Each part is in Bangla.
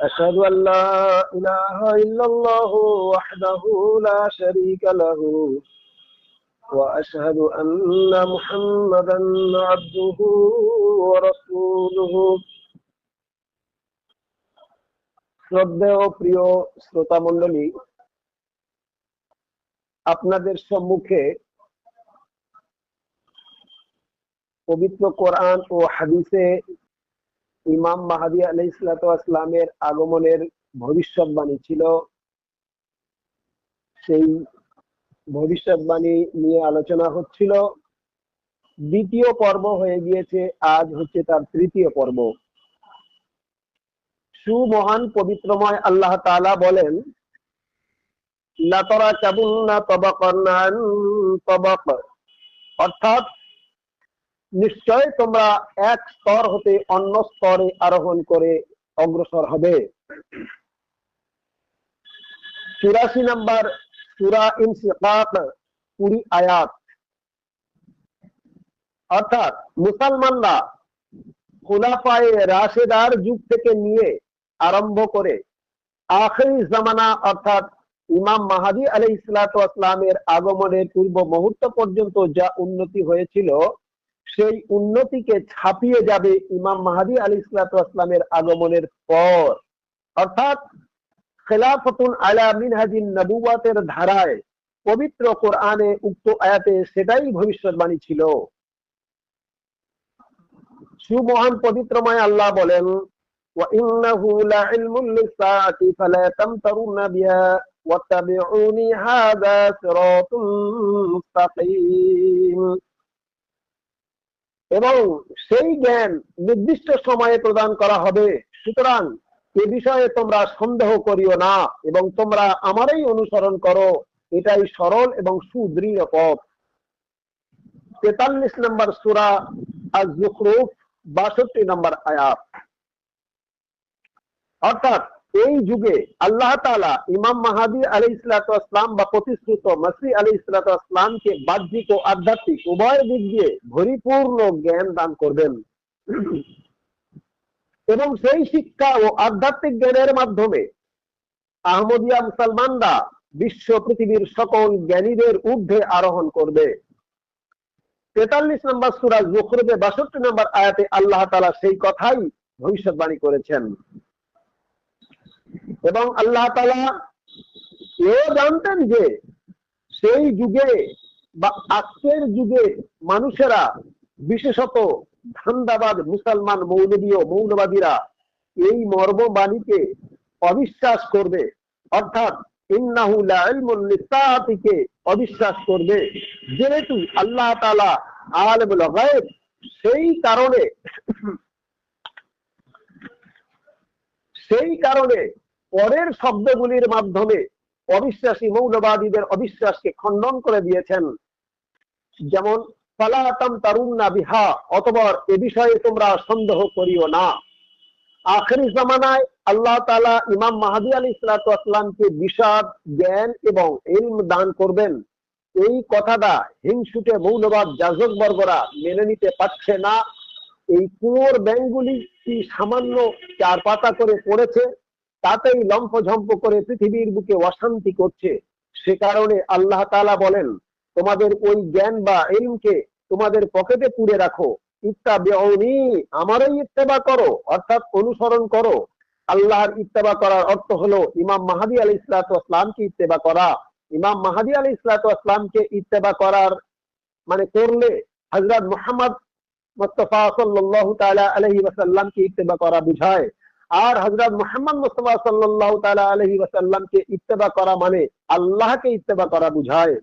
أشهد أن لا إله إلا الله وحده لا شريك له وأشهد أن محمدا عبده ورسوله শ্রদ্ধেয় প্রিয় শ্রোতা মণ্ডলী আপনাদের সম্মুখে পবিত্র কোরআন ও হাদিসে ইমাম মাহাদি আলাই ইসলাতামের আগমনের ভবিষ্যৎবাণী ছিল। সেই ভবিষ্যৎবাণী নিয়ে আলোচনা হচ্ছিল। দ্বিতীয় পর্ব হয়ে গিয়েছে, আজ হচ্ছে তার তৃতীয় পর্ব। সুমহান পবিত্রময় আল্লাহ তালা বলেন লাতরা চাবুন্না তবাক অর্থাৎ নিশ্চয় তোমরা এক স্তর হতে অন্য স্তরে আরোহণ করে অগ্রসর হবে। চুরাশি নাম্বার সুরা ইনসিকাত, কুড়ি আয়াত। অর্থাৎ মুসলমানরা খুলাফায়ে রাশেদার যুগ থেকে নিয়ে আরম্ভ করে আখরি জামানা, অর্থাৎ ইমাম মাহাদি আলাই ইসলাতামের আগমনের পূর্ব মুহূর্ত পর্যন্ত যা উন্নতি হয়েছিল সেই উন্নতিকে ছাপিয়ে যাবে ইমাম মাহাদি আলী ইসলাতামের আগমনের পর অর্থাৎ খেলাফতুন আলা মিনহাজিন নবুয়াতের ধারায় পবিত্র কোরআনে উক্ত আয়াতে সেটাই ভবিষ্যৎবাণী ছিল সুমহান পবিত্রময় আল্লাহ বলেন وإنه لعلم للساعة فلا تمترن بها واتبعوني هذا صراط مستقيم এবং সেই জ্ঞান নির্দিষ্ট সময়ে প্রদান করা হবে। সুতরাং এ বিষয়ে তোমরা সন্দেহ করিও না এবং তোমরা আমারই অনুসরণ করো। এটাই সরল এবং সুদৃঢ় পথ। তেতাল্লিশ নম্বর সুরা আজ বাষট্টি নম্বর আয়াত। অর্থাৎ এই যুগে আল্লাহ তালা ইমাম মাহাদি আলী ইসলাতাম বা প্রতিশ্রুত মাসি আলী ইসলাতামকে বাহ্যিক ও আধ্যাত্মিক উভয় দিক দিয়ে পরিপূর্ণ জ্ঞান দান করবেন। এবং সেই শিক্ষা ও আধ্যাত্মিক জ্ঞানের মাধ্যমে আহমদিয়া মুসলমানরা বিশ্ব পৃথিবীর সকল জ্ঞানীদের ঊর্ধ্বে আরোহণ করবে। তেতাল্লিশ নম্বর সুরাজ জুখরুবে বাষট্টি নম্বর আয়াতে আল্লাহ তালা সেই কথাই ভবিষ্যৎবাণী করেছেন। এবং আল্লাহ তালা এও জানতেন যে সেই যুগে বা আজকের যুগে মানুষেরা, বিশেষত ধান্দাবাদ, মুসলমান মৌলবীয় মৌলবাদীরা এই মর্মবাণীকে অবিশ্বাস করবে। অর্থাৎ অবিশ্বাস করবে। যেহেতু আল্লাহ তালা আলমুল সেই কারণে সেই কারণে পরের শব্দগুলির মাধ্যমে অবিশ্বাসী মৌলবাদীদের অবিশ্বাসকে খণ্ডন করে দিয়েছেন। যেমন ফালাতাম তারুন্না বিহা অথবা এ বিষয়ে তোমরা সন্দেহ করিও না। আখরি জামানায় আল্লাহ তালা ইমাম মাহাদি আলী ইসলাতামকে বিষাদ, জ্ঞান এবং ইলম দান করবেন। এই কথাটা হিংসুটে মৌলবাদ যাজক বর্গরা মেনে নিতে পারছে না। এই কুয়োর ব্যাংকগুলি কি সামান্য চার পাতা করে পড়েছে। তাতেই লম্ফঝম্প করে পৃথিবীর বুকে অশান্তি করছে। সে কারণে আল্লাহ তালা বলেন, তোমাদের ওই জ্ঞান বা এলমকে তোমাদের পকেটে পুড়ে রাখো। ইত্তাবিউনি, আমারই ইত্তেবা করো, অর্থাৎ অনুসরণ করো। আল্লাহর ইত্তেবা করার অর্থ হলো ইমাম মাহাদি আলী ইসলাতামকে ইত্তেবা করা। ইমাম মাহাদি আলী ইসলাতামকে ইত্তেবা করার মানে করলে হজরত মোহাম্মদ মুস্তফা সাল্লাহ তালা আলহি ওয়াসাল্লামকে ইত্তেবা করা বুঝায়। আর হজরত মোহাম্মদ মুস্তফা সাল্লাহ তালা আলহি ওয়াসাল্লামকে ইত্তেবা করা মানে আল্লাহকে ইত্তেবা করা বুঝায়।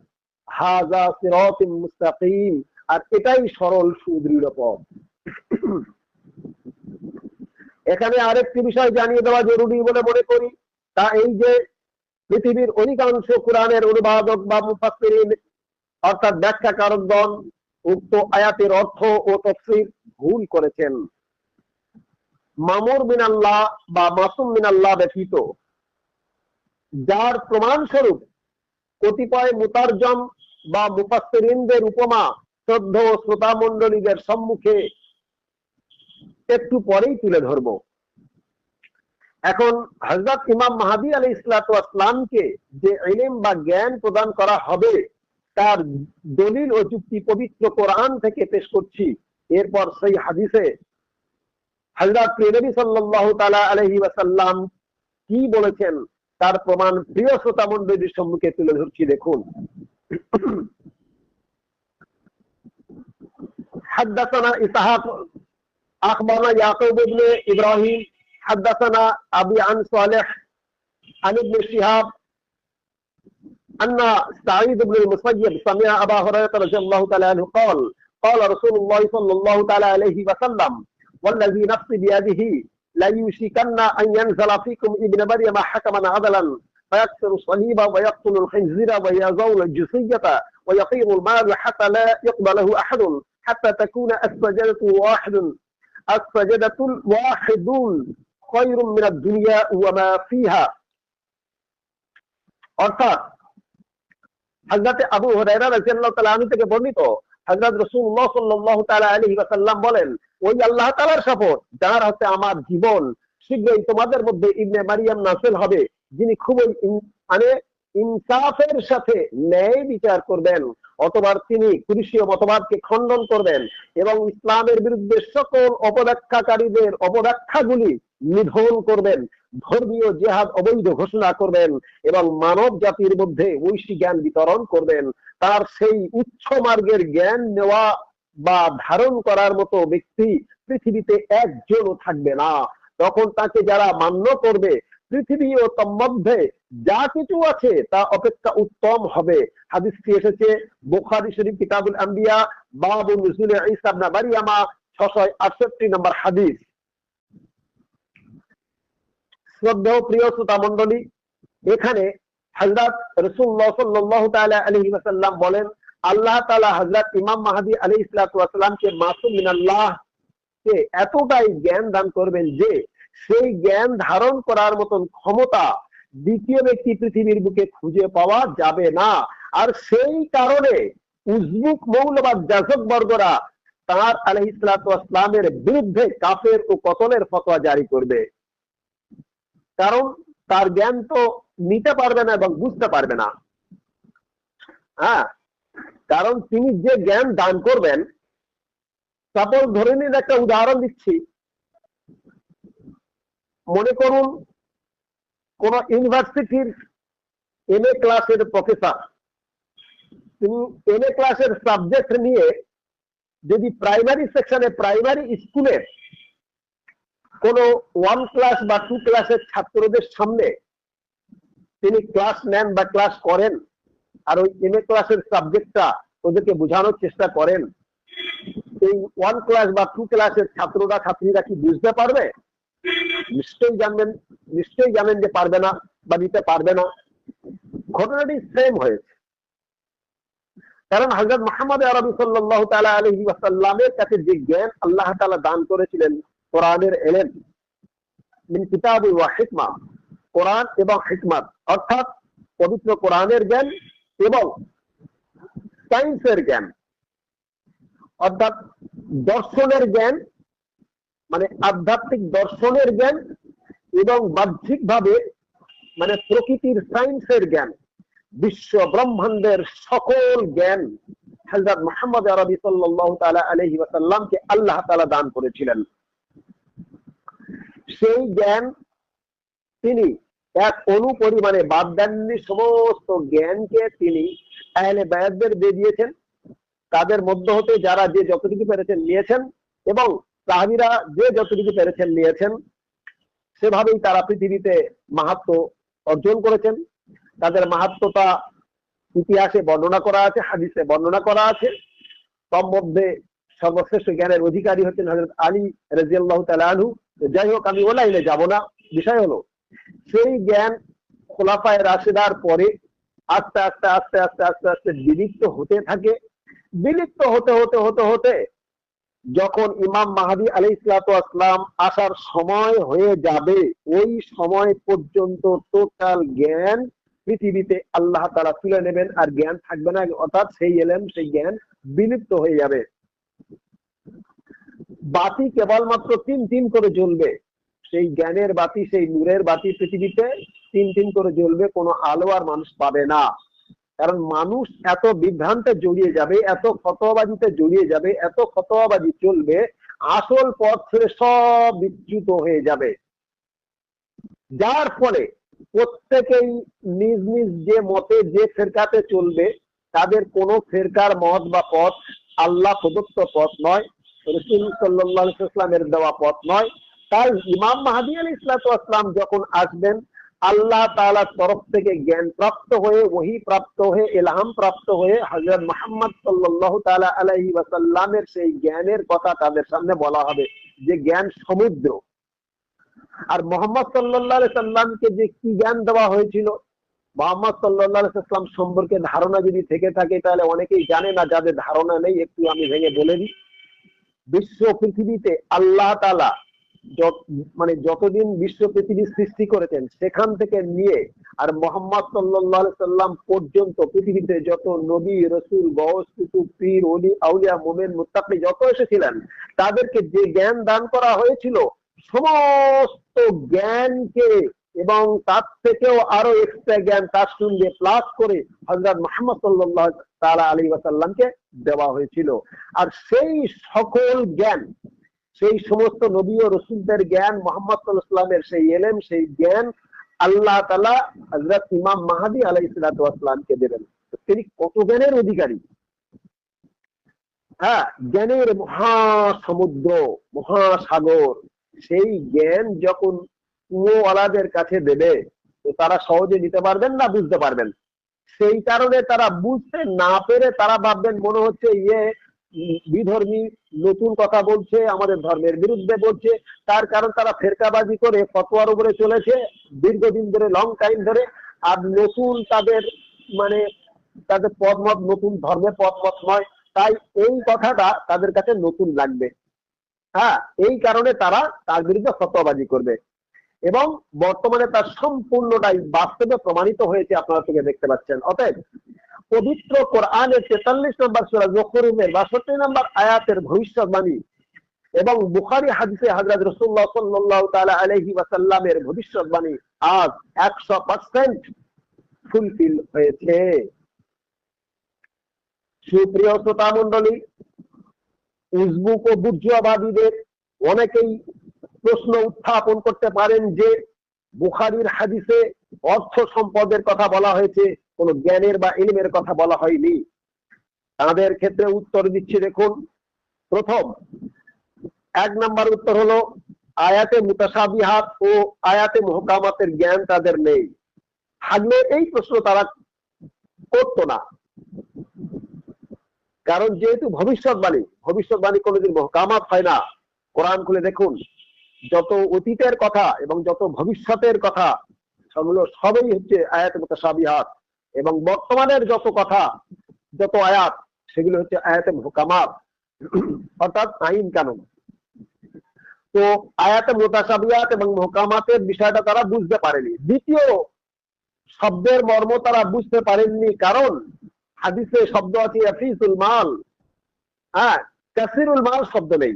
হাজা সিরাত মুস্তাকিম। আর এটাই সরল সুদৃঢ় পথ। এখানে আরেকটি বিষয় জানিয়ে দেওয়া জরুরি বলে মনে করি, তা এই যে পৃথিবীর অধিকাংশ কোরআনের অনুবাদক বা মুফাসসিরিন, অর্থাৎ ব্যাখ্যা ব্যাখ্যাকারকগণ উক্ত আয়াতের অর্থ ও তফসির ভুল করেছেন। মামুর মিনাল্লাহ বা মাসুম মিনাল্লাহ ব্যতীত, যার প্রমাণস্বরূপ কতিপয় মুতারজম বা মুফাসসিরিনদের উপমা শ্রদ্ধ শ্রোতা মন্ডলীদের সম্মুখে একটু পরেই তুলে ধরব। এখন হজরত ইমাম মাহাদি আলী ইসলাতামকে যে ইলিম বা জ্ঞান প্রদান করা হবে, তার দলিল ও যুক্তি পবিত্র কোরআন থেকে পেশ করছি। এরপর সেই হাদিসে হজরত নবী সাল্লাল্লাহু তাআলা আলাইহি ওয়াসাল্লাম কি বলেছেন তার প্রমাণ প্রিয় শ্রোতা মন্ডলীর সম্মুখে তুলে ধরছি দেখুন حدثنا إسحاق أخبرنا يعقوب بن إبراهيم حدثنا أبي عن صالح عن ابن شهاب أن سعيد بن المسيب سمع أبا هريرة رضي الله تعالى عنه قال قال رسول الله صلى الله تعالى عليه وسلم والذي نفسي بيده لا يوشكن أن ينزل فيكم ابن مريم حكما عدلا فيكسر الصليب ويقتل الخنزير ويزول الجسية ويطير المال حتى لا يقبله أحد حتى تكون السجدة واحد السجدة الواحد خير من الدنيا وما فيها অর্থাৎ হযরত আবু হুরায়রা রাদিয়াল্লাহু তাআলা আনহু থেকে বর্ণিত হযরত রাসূলুল্লাহ সাল্লাল্লাহু তাআলা আলাইহি ওয়াসাল্লাম বলেন ওই আল্লাহ তাআলার শপথ, যার হাতে আমার জীবন। শীঘ্রই তোমাদের মধ্যে ইবনে মারিয়াম নাসিল হবে, যিনি খুবই মানে ইনসাফের সাথে ন্যায় বিচার করবেন, অথবা তিনি কুরিশীয় মতবাদকে খণ্ডন করবেন এবং ইসলামের বিরুদ্ধে সকল অপব্যাখ্যাকারীদের অপব্যাখ্যাগুলি নিধন করবেন, ধর্মীয় জেহাদ অবৈধ ঘোষণা করবেন এবং মানব জাতির মধ্যে ঐশী জ্ঞান বিতরণ করবেন। তার সেই উচ্চ মার্গের জ্ঞান নেওয়া বা ধারণ করার মতো ব্যক্তি পৃথিবীতে একজনও থাকবে না। তখন তাকে যারা মান্য করবে, পৃথিবী ও তন্মধ্যে যা কিছু আছে তা অপেক্ষা উত্তম হবে। হাদিসটি এসেছে বুখারী শরীফ, কিতাবুল আম্বিয়া বাবু নজুল ঈসা ইবনে মারইয়ামা 668 নম্বর হাদিস। শ্রদ্ধেয় প্রিয় শ্রোতা মণ্ডলী, এখানে হযরত রাসূলুল্লাহ সাল্লাল্লাহু তাআলা আলাইহি বলেন আল্লাহ তাআলা হযরত ইমাম মাহদী আলাইহিস সালাতু ওয়াসালামকে মাসুম মিনাল্লাহ কে এতটাই জ্ঞান দান করবেন যে সেই জ্ঞান ধারণ করার মতন ক্ষমতা দ্বিতীয় ব্যক্তি পৃথিবীর বুকে খুঁজে পাওয়া যাবে না। আর সেই কারণে উজবুক মৌলবাদ যাজক বর্গরা তাঁর আলহ ইসলামের বিরুদ্ধে কাফের ও কতলের ফতোয়া জারি করবে। কারণ তার জ্ঞান তো নিতে পারবে না এবং বুঝতে পারবে না। হ্যাঁ কারণ তিনি যে জ্ঞান দান করবেন সাপোজ ধরে নিন একটা উদাহরণ দিচ্ছি। মনে করুন, কোন ইউনিভার্সিটির এম এ ক্লাসের প্রফেসর তিনি এম এ ক্লাসের সাবজেক্ট নিয়ে যদি প্রাইমারি সেকশনে প্রাইমারি স্কুলের কোন ওয়ান ক্লাস বা টু ক্লাসের ছাত্রদের সামনে তিনি ক্লাস নেন বা ক্লাস করেন আর ওই এম এ ক্লাসের সাবজেক্টটা ওদেরকে বোঝানোর চেষ্টা করেন। এই ওয়ান ক্লাস বা টু ক্লাসের ছাত্ররা, ছাত্রীরা কি বুঝতে পারবে? নিশ্চয়ই জানবেন, নিশ্চয়ই জানেন যে পারবে না বা দিতে পারবে না। ঘটনাটি সেম হয়েছে। কারণ হজরত মোহাম্মদ আরবি সাল্লাহ তালা আলহি ওয়াসাল্লামের কাছে যে জ্ঞান আল্লাহ তালা দান করেছিলেন, কোরআনের এলেন মিন কিতাব ওয়া হিকমা। কোরআন এবং হিকমাত, অর্থাৎ পবিত্র কোরআনের জ্ঞান এবং সায়েন্সের জ্ঞান। অর্থাৎ দর্শনের জ্ঞান মানে আধ্যাত্মিক দর্শনের জ্ঞান এবং বাহ্যিক ভাবে মানে প্রকৃতির সায়েন্সের জ্ঞান, বিশ্ব ব্রহ্মাণ্ডের সকল জ্ঞান হজরত মোহাম্মদ আরবি সাল্লাহ তালা আলহি ওয়াসাল্লামকে আল্লাহ তালা দান করেছিলেন। সেই জ্ঞান তিনি এক অনুপরিমাণে বাদ দেননি সমস্ত জ্ঞানকে তিনি দিয়ে দিয়েছেন তাদের মধ্য হতে যারা যে যতটুকু পেরেছেন নিয়েছেন এবং সাহাবিরা যে যতটুকু পেরেছেন নিয়েছেন, সেভাবেই তারা পৃথিবীতে মাহাত্ম অর্জন করেছেন। তাদের মাহাত্মতা ইতিহাসে বর্ণনা করা আছে, হাদিসে বর্ণনা করা আছে। তোর মধ্যে সর্বশ্রেষ্ঠ জ্ঞানের অধিকারী হচ্ছেন হজরত আলী রাজিয়াল্লাহ তালু যাই হোক, আমি ও লাইনে যাব না। বিষয় হলো সেই জ্ঞান খোলাফায় রাশেদার পরে আস্তে আস্তে আস্তে আস্তে আস্তে আস্তে বিলিপ্ত হতে থাকে। বিলিপ্ত হতে হতে হতে হতে যখন ইমাম মাহাদি আলী ইসলাতাম আসার সময় হয়ে যাবে, ওই সময় পর্যন্ত টোটাল জ্ঞান পৃথিবীতে আল্লাহ তারা তুলে নেবেন আর জ্ঞান থাকবে না, অর্থাৎ সেই এলেন সেই জ্ঞান বিলুপ্ত হয়ে যাবে। বাতি কেবলমাত্র তিন তিন করে জ্বলবে। সেই জ্ঞানের বাতি, সেই নূরের বাতি পৃথিবীতে তিন তিন করে জ্বলবে, কোনো আলো আর মানুষ পাবে না। কারণ মানুষ এত বিভ্রান্তে জড়িয়ে যাবে, এত ফতোয়াবাজিতে জড়িয়ে যাবে, এত ফতোয়াবাজি চলবে, আসল পথ ছেড়ে সব বিচ্যুত হয়ে যাবে। যার ফলে প্রত্যেকেই নিজ নিজ যে মতে, যে ফেরকাতে চলবে, তাদের কোনো ফেরকার মত বা পথ আল্লাহ প্রদত্ত পথ নয়, রসুল সাল্লামের দেওয়া পথ নয়। তাই ইমাম মাহাদি আলী ইসলাতাম যখন আসবেন, আল্লাহ তালার তরফ থেকে জ্ঞান প্রাপ্ত হয়ে ওহি প্রাপ্ত হয়ে এলহাম প্রাপ্ত হয়ে হজরত মোহাম্মদ সাল্লাহ তালা আলাহি ওয়াসাল্লামের সেই জ্ঞানের কথা তাদের সামনে বলা হবে, যে জ্ঞান সমুদ্র। আর মোহাম্মদ সাল্লাহ সাল্লামকে যে কি জ্ঞান দেওয়া হয়েছিল? মোহাম্মদ সাল্লাহ সাল্লাম সম্পর্কে ধারণা যদি থেকে থাকে, তাহলে অনেকেই জানে না, যাদের ধারণা নেই, একটু আমি ভেঙে বলে দিই। বিশ্ব পৃথিবীতে আল্লাহ তালা মানে যতদিন বিশ্ব পৃথিবী সৃষ্টি করেছেন, সেখান থেকে নিয়ে আর মোহাম্মদ সাল্লাহ সাল্লাম পর্যন্ত পৃথিবীতে যত নবী, রসুল গস কুতুব পীর অলি আউলিয়া, মোমেন, মুত্তাকি যত এসেছিলেন, তাদেরকে যে জ্ঞান দান করা হয়েছিল, সমস্ত জ্ঞানকে এবং তার থেকেও আরও এক্সট্রা জ্ঞান তার সঙ্গে প্লাস করে হজরত মোহাম্মদ সাল্লাহ তালা আলী ওয়াসাল্লামকে দেওয়া হয়েছিল। আর সেই সকল জ্ঞান সেই সমস্ত নবী ও রসুলদের জ্ঞান মোহাম্মদ সাল্লাহামের সেই এলেম, সেই জ্ঞান আল্লাহ তালা হজরত ইমাম মাহাদি আলাই সালাতামকে দেবেন। তিনি কত জ্ঞানের অধিকারী? হ্যাঁ জ্ঞানের মহাসমুদ্র, মহাসাগর, সেই জ্ঞান যখন কুয়োওয়ালাদের কাছে দেবে, তো তারা সহজে নিতে পারবেন না, বুঝতে পারবেন। সেই কারণে তারা বুঝতে না পেরে তারা ভাববেন মনে হচ্ছে ইয়ে বিধর্মী নতুন কথা বলছে, আমাদের ধর্মের বিরুদ্ধে বলছে, তার কারণ তারা ফেরকাবাজি করে ফতোয়ার উপরে চলেছে, দীর্ঘদিন ধরে লং টাইম ধরে, আর নতুন তাদের মানে তাদের পদমত, নতুন ধর্মের পদমত নয়, তাই এই কথাটা তাদের কাছে নতুন লাগবে। হ্যাঁ এই কারণে তারা তার বিরুদ্ধে ফতোয়াবাজি করবে। এবং বর্তমানে তার সম্পূর্ণটাই বাস্তবে প্রমাণিত হয়েছে, আপনারা থেকে দেখতে পাচ্ছেন। অতএব পবিত্র কোরআনের তেতাল্লিশ নম্বর সুরা জখরুমের বাষট্টি নম্বর আয়াতের ভবিষ্যৎবাণী এবং বুখারি হাদিসে হাজরত রসুল্লাহ সাল্লাহ তালা আলহি ওয়াসাল্লামের ভবিষ্যৎবাণী আজ একশো পার্সেন্ট ফুলফিল হয়েছে। সুপ্রিয় শ্রোতা মন্ডলী উজবুক ও বুর্জবাদীদের অনেকেই প্রশ্ন উত্থাপন করতে পারেন যে বুখারির হাদিসে অর্থ সম্পদের কথা বলা হয়েছে, কোন জ্ঞানের বা ইলমের কথা বলা হয়নি। তাদের ক্ষেত্রে উত্তর দিচ্ছি, দেখুন। প্রথম, এক নাম্বার উত্তর হলো, আয়াতে মুতাসাবিহাত ও আয়াতে মহকামাতের জ্ঞান তাদের নেই। থাকলে এই প্রশ্ন তারা করত না। কারণ যেহেতু ভবিষ্যৎবাণী ভবিষ্যৎবাণী কোনোদিন মহকামাত হয় না। কোরআন খুলে দেখুন, যত অতীতের কথা এবং যত ভবিষ্যতের কথা সবগুলো সবই হচ্ছে আয়াত মুতাসাবিহাত এবং বর্তমানের যত কথা, যত আয়াত, সেগুলো হচ্ছে আয়াতে মোকামাত অর্থাৎ আইন কানুন। তো আয়াতে মোতাসাবিয়াত এবং মোকামাতের বিষয়টা তারা বুঝতে পারেনি। দ্বিতীয় শব্দের মর্ম তারা বুঝতে পারেননি কারণ হাদিসে শব্দ আছে, আফিসুল মাল। হ্যাঁ কাসিরুল মাল শব্দ নেই।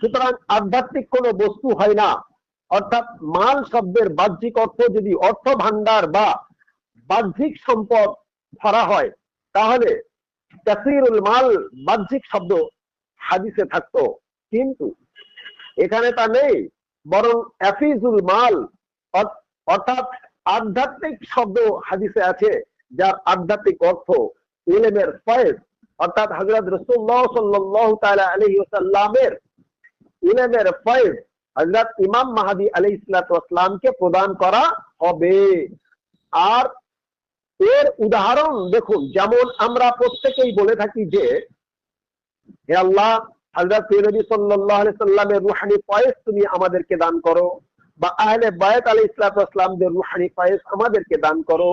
সুতরাং আধ্যাত্মিক কোনো বস্তু হয় না। অর্থাৎ মাল শব্দের বাহ্যিক অর্থ যদি অর্থ ভান্ডার বা বাহ্যিক সম্পদ ধরা হয়, তাহলে কাসিরুল মাল বাহ্যিক শব্দ হাদিসে থাকতো। কিন্তু এখানে তা নেই, বরং অ্যাফিজুল মাল অর্থাৎ আধ্যাত্মিক শব্দ হাদিসে আছে, যার আধ্যাত্মিক অর্থ ইলেমের ফয়েজ। অর্থাৎ হজরত রসুল্লাহ সাল্লাহ তালা আলহি ইলেমের ফয়েজ হজরত ইমাম মাহাদি আলী ইসলাতামকে প্রদান করা হবে। আর এর উদাহরণ দেখুন, যেমন আমরা প্রত্যেকেই বলে থাকি যে, হে আল্লাহ হজরত সাল্লামের রুহানি তুমি আমাদেরকে দান করো, বা আহলে বায়ত আলী ইসলাতামদের রুহানি ফয়েজ আমাদেরকে দান করো,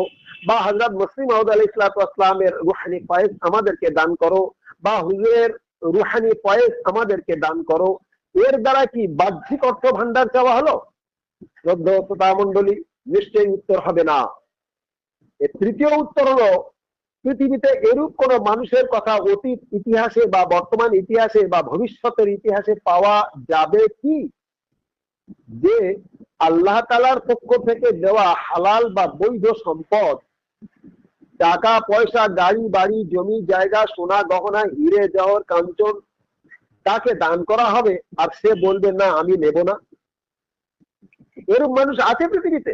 বা হজরত মুসলিম আহমদ আলী ইসলাতামের রুহানি ফয়েজ আমাদেরকে দান করো, বা হুজুরের রুহানি ফয়েজ আমাদেরকে দান করো এর দ্বারা কি বাহ্যিক অর্থ ভান্ডার চাওয়া হলো? মন্ডলী নিশ্চয়ই উত্তর হবে না। তৃতীয় উত্তর হলো, পৃথিবীতে এরূপ কোন মানুষের কথা অতীত ইতিহাসে বা বর্তমান ইতিহাসে বা ভবিষ্যতের ইতিহাসে পাওয়া যাবে কি? যে আল্লাহ তালার পক্ষ থেকে দেওয়া হালাল বা বৈধ সম্পদ, টাকা, পয়সা, গাড়ি, বাড়ি, জমি, জায়গা, সোনা, গহনা, হিরে জহর কাঞ্চন তাকে দান করা হবে আর সে বলবে, না, আমি নেব না। এরূপ মানুষ আছে পৃথিবীতে।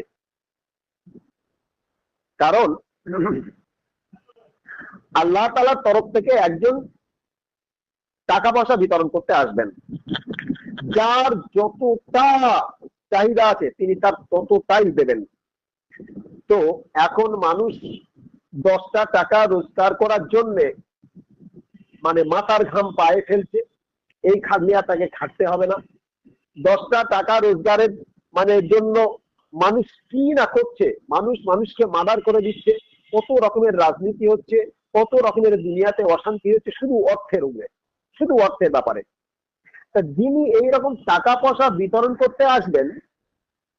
কারণ আল্লাহ তালার তরফ থেকে একজন টাকা পয়সা বিতরণ করতে আসবেন। যার যতটা চাহিদা আছে, তিনি তার ততটাই দেবেন। তো এখন মানুষ দশটা টাকা রোজগার করার জন্য মানে মাথার ঘাম পায়ে ফেলছে। এই খাটনিয়া তাকে খাটতে হবে না। দশটা টাকা রোজগারের মানে জন্য মানুষ কি না করছে? মানুষ মানুষকে মার্ডার করে দিচ্ছে। কত রকমের রাজনীতি হচ্ছে, কত রকমের দুনিয়াতে অশান্তি হচ্ছে, শুধু অর্থের উপরে, শুধু অর্থের ব্যাপারে। তা যিনি এইরকম টাকা পয়সা বিতরণ করতে আসবেন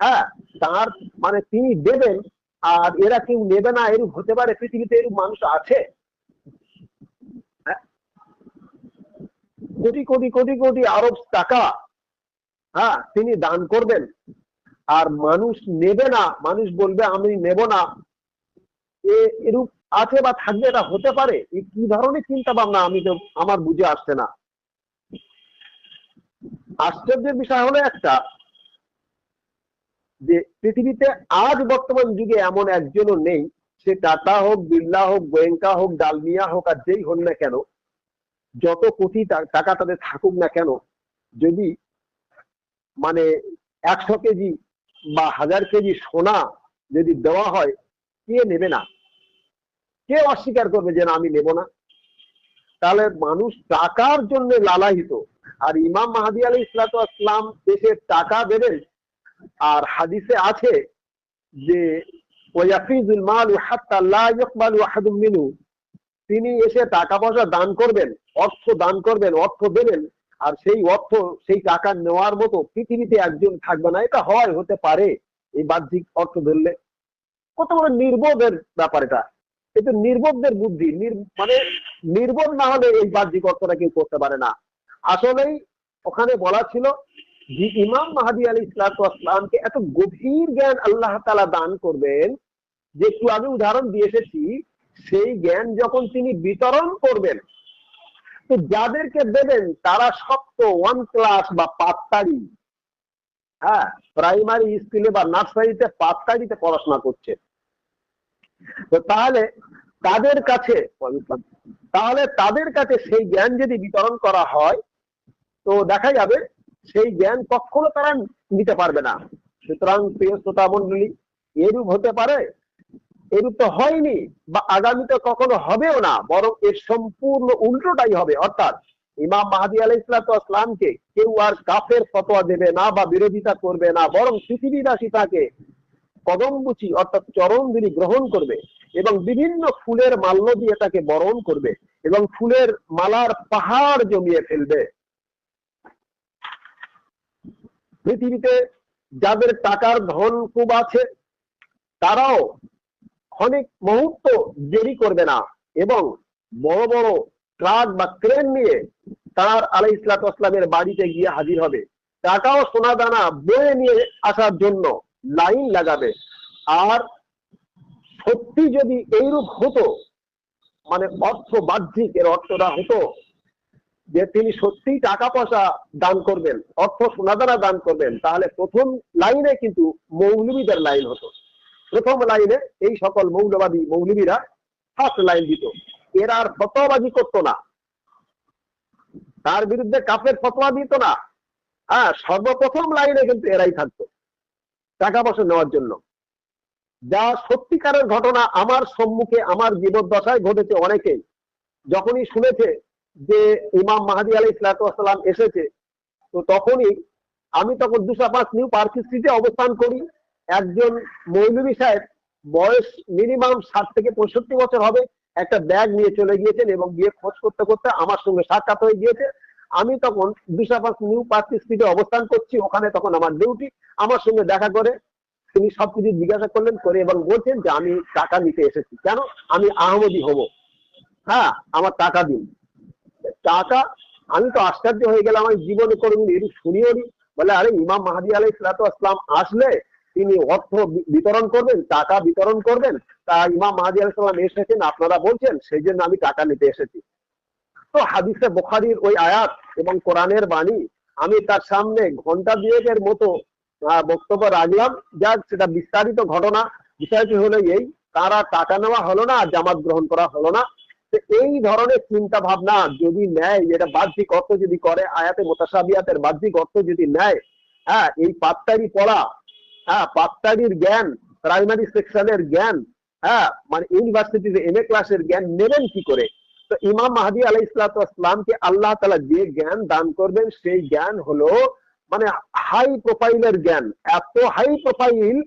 হ্যাঁ তার মানে তিনি দেবেন, আর এরা কেউ নেবে না, এরূপ হতে পারে পৃথিবীতে এরূপ মানুষ আছে? কোটি কোটি কোটি কোটি আরব টাকা হ্যাঁ তিনি দান করবেন। আর মানুষ নেবে না, মানুষ বলবে, আমি নেব না। এরূপ আছে বা থাকবে, এটা হতে পারে। কি ধরনের চিন্তা ভাবনা, আমি তো, আমার বুঝে আসছে না। আশ্চর্যের বিষয় হলো একটা, যে পৃথিবীতে আজ বর্তমান যুগে এমন একজনও নেই, সে টাটা হোক, বিড়লা হোক, গোয়েঙ্কা হোক, ডালমিয়া হোক, আর যেই হোক না কেন যত কোটি টাকা তাদের থাকুক না কেন, যদি মানে একশো কেজি বা হাজার কেজি সোনা যদি দেওয়া হয়, কে নেবে না? কে অস্বীকার করবে যে না, আমি নেব না? তাহলে মানুষ টাকার জন্য লালাহিত আর ইমাম মাহাদি আলী ইসলাতাম দেশে টাকা দেবেন, আর হাদিসে আছে যে তিনি এসে টাকা পয়সা দান করবেন, অর্থ দান করবেন, অর্থ দেবেন, আর সেই অর্থ, সেই টাকা নেওয়ার মতো পৃথিবীতে একজন থাকবে না। এটা হয়, হতে পারে এই বাহ্যিক অর্থ ধরলে। কত বড় নির্বোধের ব্যাপার এটা। এটা নির্বোধদের বুদ্ধি। মানে নির্বোধ না হলে এই বাহ্যিক অর্থটা কেউ করতে পারে না। আসলেই ওখানে বলা ছিল যে ইমাম মাহাদি আলী ইসলামকে এত গভীর জ্ঞান আল্লাহ তালা দান করবেন যে একটু আমি উদাহরণ দিয়ে এসেছি সেই জ্ঞান যখন তিনি বিতরণ করবেন, তো যাদেরকে দেবেন তারা সপ্ত ওয়ান ক্লাস বা পাত্তারি হ্যাঁ প্রাইমারি স্কুলে বা নার্সারিতে পাত্তারিতে পড়াশোনা করছে। তো তাহলে তাদের কাছে, তাহলে তাদের কাছে সেই জ্ঞান যদি বিতরণ করা হয়, তো দেখা যাবে সেই জ্ঞান কখনো তারা নিতে পারবে না। সুতরাং প্রিয় শ্রোতা মন্ডলী এরূপ হতে পারে এরূপ তো হয়নি বা আগামীতে কখনো হবেও না, বরং এর সম্পূর্ণ উল্টোটাই হবে। অর্থাৎ ইমাম মাহাদি আলাহ ইসলামকে কেউ আর কাফের ফতোয়া দেবে না বা বিরোধিতা করবে না, বরং পৃথিবীবাসী তাকে কদমবুচি অর্থাৎ চরণ তিনি গ্রহণ করবে এবং বিভিন্ন ফুলের মাল্য দিয়ে তাকে বরণ করবে এবং ফুলের মালার পাহাড় জমিয়ে ফেলবে। পৃথিবীতে যাদের টাকার ধন খুব আছে, তারাও অনেক মুহূর্ত দেরি করবে না এবং বড় বড় ট্রাক বা ক্রেন নিয়ে তার আলাই ইসলাতামের বাড়িতে গিয়ে হাজির হবে। টাকাও সোনা দানা বয়ে নিয়ে আসার জন্য লাইন লাগাবে। আর সত্যি যদি এইরূপ হতো মানে অর্থ বাহ্যিক, এর অর্থটা হতো, যে তিনি সত্যি টাকা পয়সা দান করবেন, অর্থ সোনাদানা দান করবেন, তাহলে প্রথম লাইনে কিন্তু মৌলবীদের লাইন হতো। প্রথম লাইনে এই সকল মৌলবাদী মৌলবীরা ফার্স্ট লাইন দিত। এরা আর ফতোয়াবাজি করতো না। তার বিরুদ্ধে কাপের ফতোয়া দিত না। হ্যাঁ সর্বপ্রথম লাইনে কিন্তু এরাই থাকতো টাকা পয়সা নেওয়ার জন্য। যা সত্যিকারের ঘটনা আমার সম্মুখে, আমার জীবদ্দশায় ঘটেছে অনেকেই। যখনই শুনেছে যে ইমাম মাহাদি আলী ইসলাতাম এসেছে, তো তখনই আমি তখন দুশো পাঁচ নিউ পার্ক স্ট্রিটে অবস্থান করি। একজন মৌলবী সাহেব বয়স মিনিমাম ষাট থেকে পঁয়ষট্টি বছর হবে, একটা ব্যাগ নিয়ে চলে গিয়েছেন এবং গিয়ে খোঁজ করতে করতে আমার সঙ্গে সাক্ষাৎ হয়ে গিয়েছে। আমি তখন দুশো পাঁচ নিউ পার্ক স্ট্রিটে অবস্থান করছি, ওখানে তখন আমার ডিউটি আমার সঙ্গে দেখা করে তিনি সবকিছু জিজ্ঞাসা করলেন, করে এবং বলছেন যে আমি টাকা নিতে এসেছি। কেন? আমি আহমদি হব। হ্যাঁ আমার টাকা দিন। টাকা? আমি তো আশ্চর্য হয়ে গেলাম। আমি জীবনে কোনোদিন এরূপ শুনিও নি বলে, আরে, ইমাম মাহাদি আলাই আসলাম আসলে তিনি অর্থ বিতরণ করবেন, টাকা বিতরণ করবেন, তা ইমাম মাহাদি আলাই সাল্লাম এসেছেন, আপনারা বলছেন, সেই জন্য আমি টাকা নিতে এসেছি। তো হাদিসে বোখারির ওই আয়াত এবং কোরআনের বাণী, আমি তার সামনে ঘণ্টা দুয়েকের মতো বক্তব্য রাখলাম যাক সেটা বিস্তারিত ঘটনা, বিষয়টি হলো এই তারা টাকা নেওয়া হলো না জামাত গ্রহণ করা হলো না এই ধরনের চিন্তা ভাবনা যদি নেয়, এটা বাহ্যিক অর্থ যদি করে, আয়াতে মোতাসাবিয়াতের বাহ্যিক অর্থ যদি নেয় হ্যাঁ এই পাত্তারি পড়া হ্যাঁ পাত্তারির জ্ঞান প্রাইমারি সেকশনের জ্ঞান হ্যাঁ মানে ইউনিভার্সিটিতে এম এ ক্লাসের জ্ঞান নেবেন কি করে? তো ইমাম মাহাদি আলাই ইসলাতামকে আল্লাহ তালা যে জ্ঞান দান করবেন, সেই জ্ঞান হলো মানে হাই প্রোফাইলের জ্ঞান, এত হাই প্রোফাইল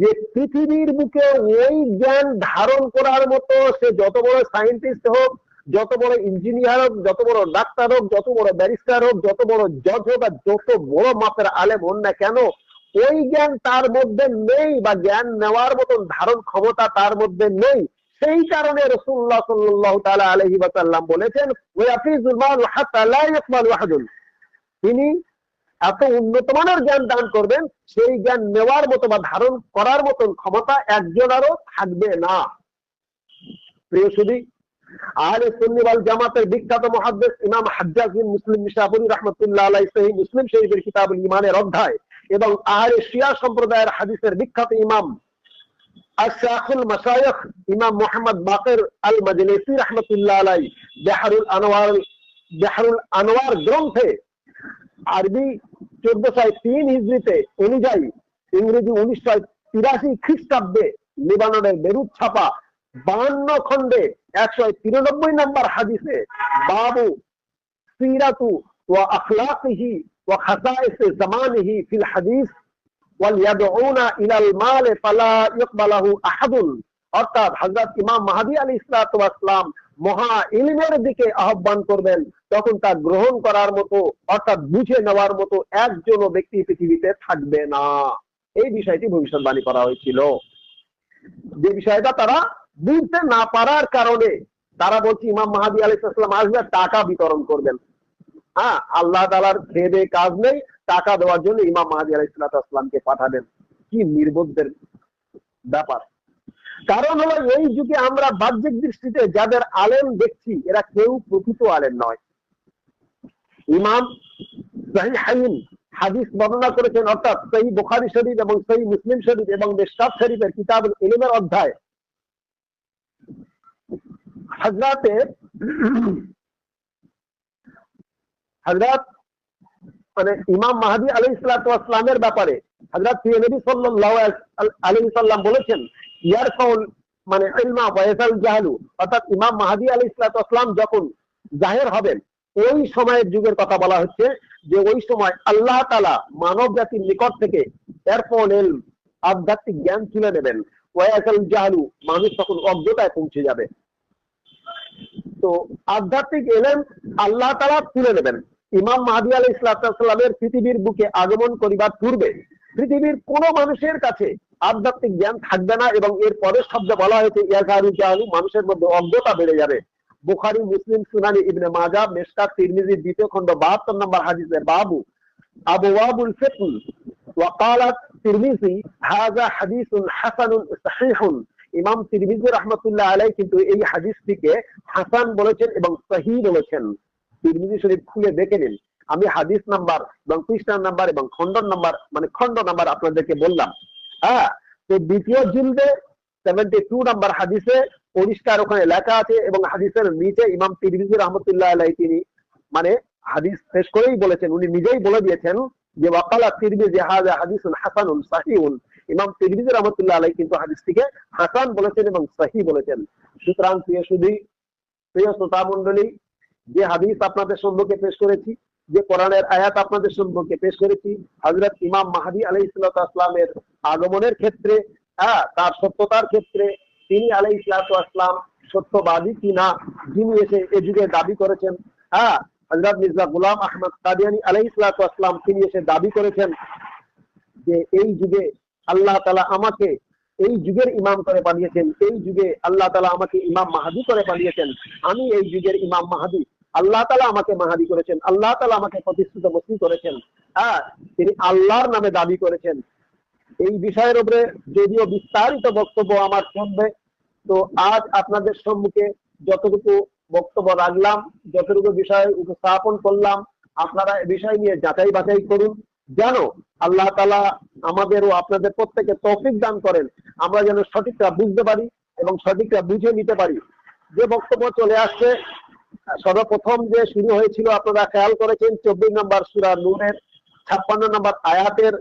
যে পৃথিবীর বুকে ওই জ্ঞান ধারণ করার মতো সে যত বড় সায়েন্টিস্ট হোক, যত বড় ইঞ্জিনিয়ার হোক, যত বড় ডাক্তার হোক, যত বড় ব্যারিস্টার হোক, যত বড় জজ হোক, আর যত বড় মাপের আলেম হন না কেন ওই জ্ঞান তার মধ্যে নেই বা জ্ঞান নেওয়ার মতন ধারণ ক্ষমতা তার মধ্যে নেই। সেই কারণে রসুল্লাহ সাল্লাহ তালা আলহি বাসাল্লাম বলেছেন তিনি এত উন্নত মানের জ্ঞান দান করবেন, সেই জ্ঞান নেওয়ার মতো বা ধারণ করার মতন ক্ষমতা একজনেরও থাকবে না। প্রিয় সুদী আহলে সুন্নি জামাতের বিখ্যাত মহাদ্দেশ ইমাম হাজ্জাজ মুসলিম মিশাপুরি রহমতুল্লাহ আলাই সহি মুসলিম শরীফের কিতাবুল ইমানের অধ্যায় এবং আহলে শিয়া সম্প্রদায়ের হাদিসের বিখ্যাত ইমাম মাসায়খ ইমাম মোহাম্মদ বাকের আল রহমতুল্লাহ আলাই বেহারুল আনোয়ার বেহারুল আনোয়ার গ্রন্থে আরবি চোদ্দশো তিন হিজড়িতে অনুযায়ী ইংরেজি উনিশশো তিরাশি খ্রিস্টাব্দে লিবাননের বেরুত ছাপা বান্ন খন্ডে একশো তিরানব্বই নম্বর হাদিসে বাবু সিরাতু ও আখলাকিহি জামানিহি ফিল হাদিস ওয়ালিয়াদউনা ইলাল মাল ফালা ইকবালাহু আহাদুন অর্থাৎ ইমাম মহা দিকে আহ্বান করবেন, তখন তা গ্রহণ করার মতো, অর্থাৎ বুঝে নেওয়ার মতো একজনও ব্যক্তি পৃথিবীতে থাকবে না। এই বিষয়টি ভবিষ্যৎবাণী করা হয়েছিল। যে বিষয়টা তারা বুঝতে না পারার কারণে তারা বলছে, ইমাম মাহাদি আলাইসাল্লাম আসবে টাকা বিতরণ করবেন। হ্যাঁ আল্লাহ তালার খেয়ে কাজ নেই, টাকা দেওয়ার জন্য ইমাম মাহাদি আলাইসাল্লামকে পাঠাবেন। কি নির্বোধদের ব্যাপার। কারণ হলো এই যুগে আমরা বাহ্যিক দৃষ্টিতে যাদের আলেম দেখছি, এরা কেউ প্রকৃত আলেম নয়। ইমাম সাহি হাদিস বর্ণনা করেছেন, অর্থাৎ সেই বুখারি শরীফ এবং সেই মুসলিম শরীফ এবং বেশাব শরীফের কিতাব ইলিমের অধ্যায়। হজরাতে হজরত মানে ইমাম মাহাদি আলী ইসলাতামের ব্যাপারে হজরত নবী সাল্লাহ আলী সাল্লাম বলেছেন ইয়ার কৌল মানে জাহালু। অর্থাৎ ইমাম মাহাদি আলী ইসলাতাম যখন জাহের হবেন, ওই সময়ের যুগের কথা বলা হচ্ছে যে ওই সময় আল্লাহ তালা মানব জাতির নিকট থেকে এরপন এল আধ্যাত্মিক জ্ঞান তুলে নেবেন। ওয়াইসাল জাহালু, মানুষ তখন অজ্ঞতায় পৌঁছে যাবে। তো আধ্যাত্মিক এলেন আল্লাহ তারা তুলে নেবেন ইমাম মাহাদি আলী ইসলাতামের পৃথিবীর বুকে আগমন করিবার পূর্বে পৃথিবীর কোন মানুষের কাছে আধ্যাত্মিক জ্ঞান থাকবে না এবং এর পরের শব্দ বলা হয়েছে ইয়ারকারু জাহালু মানুষের মধ্যে অজ্ঞতা বেড়ে যাবে। বুখারি, মুসলিম, সুনানি, ইবনে মাজা মেশকা তিরমিজি, দ্বিতীয় খন্ড বাহাত্তর নম্বর হাদিসের বাবু। আবু ওয়াবুল ফেতুল ওয়াকালাত তিরমিজি হাজা হাদিসুল হাসানুল সাহিহুন ইমাম তিরমিজি রাহমাতুল্লাহ আলাইহি কিন্তু এই হাদিসটিকে হাসান বলেছেন এবং সহিহ বলেছেন। তিরমিজি শরীফ খুলে দেখে নিন। আমি হাদিস নাম্বার এবং পৃষ্ঠা নাম্বার এবং খন্ডন নাম্বার মানে খন্ড নাম্বার আপনাদেরকে বললাম। হ্যাঁ তো দ্বিতীয় জিলদে সেভেন্টি টু নাম্বার হাদিসে পরিষ্কার ওখানে লেখা আছে এবং হাদিসের নিচে ইমাম তিরমিজি রহমতুল্লাহ আলাই তিনি মানে হাদিস শেষ করেই বলেছেন। উনি নিজেই বলে দিয়েছেন যে, ওয়াকালা তিরমিজি হাজা হাদিসুন হাসানুন সাহিউন ইমাম তিরমিজি রহমতুল্লাহ আলাই কিন্তু হাদিসটিকে হাসান বলেছেন এবং সাহি বলেছেন। সুতরাং প্রিয় সুধী, প্রিয় শ্রোতা মন্ডলী যে হাদিস আপনাদের সম্মুখে পেশ করেছি, যে কোরআনের আয়াত আপনাদের সম্পর্কে পেশ করেছি হজরত ইমাম মাহাদি আলাই ইসলামের আগমনের ক্ষেত্রে হ্যাঁ তার সত্যতার ক্ষেত্রে তিনি আলাই ইসলাতাম সত্যবাদী কিনা, যিনি এসে এ যুগে দাবি করেছেন হ্যাঁ হজরত মির্জা গুলাম আহমদ কাদিয়ানি আলাই ইসলাতাম তিনি এসে দাবি করেছেন যে এই যুগে আল্লাহ তালা আমাকে এই যুগের ইমাম করে পাঠিয়েছেন, এই যুগে আল্লাহ তালা আমাকে ইমাম মাহাদি করে পাঠিয়েছেন, আমি এই যুগের ইমাম মাহাদি। আল্লাহ তালা আমাকে মাহাদি করেছেন, আল্লাহ তালা আমাকে প্রতিষ্ঠিত বস্তি করেছেন হ্যাঁ তিনি আল্লাহর নামে দাবি করেছেন। এই বিষয়ের উপরে যদিও বিস্তারিত বক্তব্য আমার চলবে তো আজ আপনাদের সম্মুখে যতটুকু বক্তব্য রাখলাম, যতটুকু বিষয় উপস্থাপন করলাম, আপনারা এ বিষয় নিয়ে যাচাই বাছাই করুন। যেন আল্লাহ তালা আমাদের ও আপনাদের প্রত্যেকে তৌফিক দান করেন। আমরা যেন সঠিকটা বুঝতে পারি এবং সঠিকটা বুঝে নিতে পারি। যে বক্তব্য চলে আসছে, সর্বপ্রথম যে শুরু হয়েছিল, আপনারা খেয়াল করেছেন, চব্বিশ নম্বর সুরা নূরের ছাপ্পান্ন নম্বর আয়াতের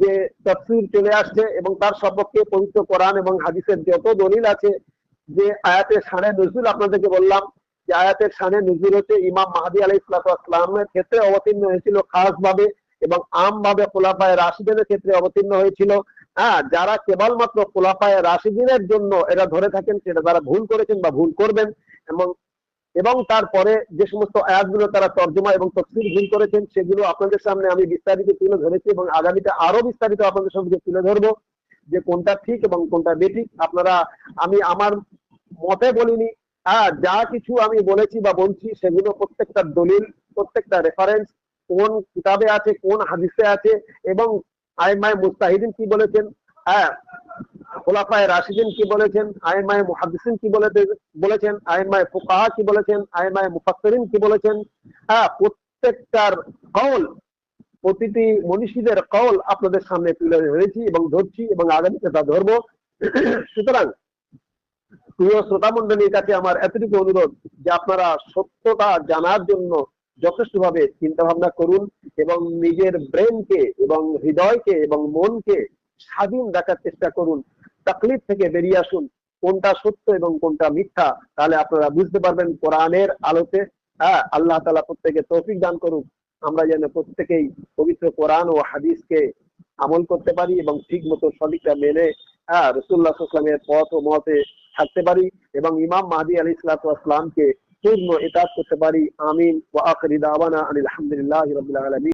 যে তফসির চলে আসছে এবং তার সপক্ষে পবিত্র কোরআন এবং হাদিসের যত দলিল আছে, যে আয়াতের সানে নজরুল আপনাদেরকে বললাম, যে আয়াতের সানে নজরুল হচ্ছে ইমাম মাহাদি আলাই ইসলামের ক্ষেত্রে অবতীর্ণ হয়েছিল খাস ভাবে এবং আম ভাবে খোলাফায় রাশিদের ক্ষেত্রে অবতীর্ণ হয়েছিল। হ্যাঁ যারা কেবলমাত্র খোলাফায় রাশিদিনের জন্য এরা ধরে থাকেন সেটা তারা ভুল করেছেন বা ভুল করবেন এবং এবং তারপরে যে সমস্ত আয়াতগুলো তারা তর্জমা এবং তফসিল ভুল করেছেন, সেগুলো আপনাদের সামনে আমি বিস্তারিত তুলে ধরেছি এবং আগামীতে আরও বিস্তারিত আপনাদের সঙ্গে তুলে ধরবো যে কোনটা ঠিক এবং কোনটা বেঠিক। আপনারা, আমি আমার মতে বলিনি হ্যাঁ যা কিছু আমি বলেছি বা বলছি সেগুলো প্রত্যেকটা দলিল, প্রত্যেকটা রেফারেন্স কোন কিতাবে আছে, কোন হাদিসে আছে এবং আইমায় মুস্তাহিদিন কি বলেছেন? হ্যাঁ খোলাফায় রাশিদিন কি বলেছেন? আইমায় মুহাদ্দিসিন কি বলে বলেছেন? আইমায় ফুকাহা কি বলেছেন? আইমায় মুফাসসিরিন কি বলেছেন? হ্যাঁ প্রত্যেকটার কওল, প্রতিটি মনীষীদের কল আপনাদের সামনে তুলে ধরেছি এবং ধরছি এবং আগামীতে তা ধরবো। সুতরাং, প্রিয় শ্রোতা মন্ডলীর কাছে আমার এতটুকু অনুরোধ যে আপনারা সত্যতা জানার জন্য যথেষ্টভাবে চিন্তা ভাবনা করুন এবং নিজের ব্রেনকে এবং হৃদয়কে এবং মনকে স্বাধীন রাখার চেষ্টা করুন। তাকলিফ থেকে বেরিয়ে আসুন। কোনটা সত্য এবং কোনটা মিথ্যা, তাহলে আপনারা বুঝতে পারবেন কোরআনের আলোতে। হ্যাঁ আল্লাহ তালা প্রত্যেকে তৌফিক দান করুন আমরা যেন প্রত্যেকেই পবিত্র কোরআন ও হাদিসকে আমল করতে পারি এবং ঠিক মতো সঠিকটা মেনে হ্যাঁ রসুল্লাহ ইসলামের পথ ও মতে থাকতে পারি এবং ইমাম মাহাদি আলী ইসলাতামকে পূর্ণ এতাজ করতে পারি আমিন ও আখরি দাওয়ানা আলহামদুলিল্লাহ রবিল আলমী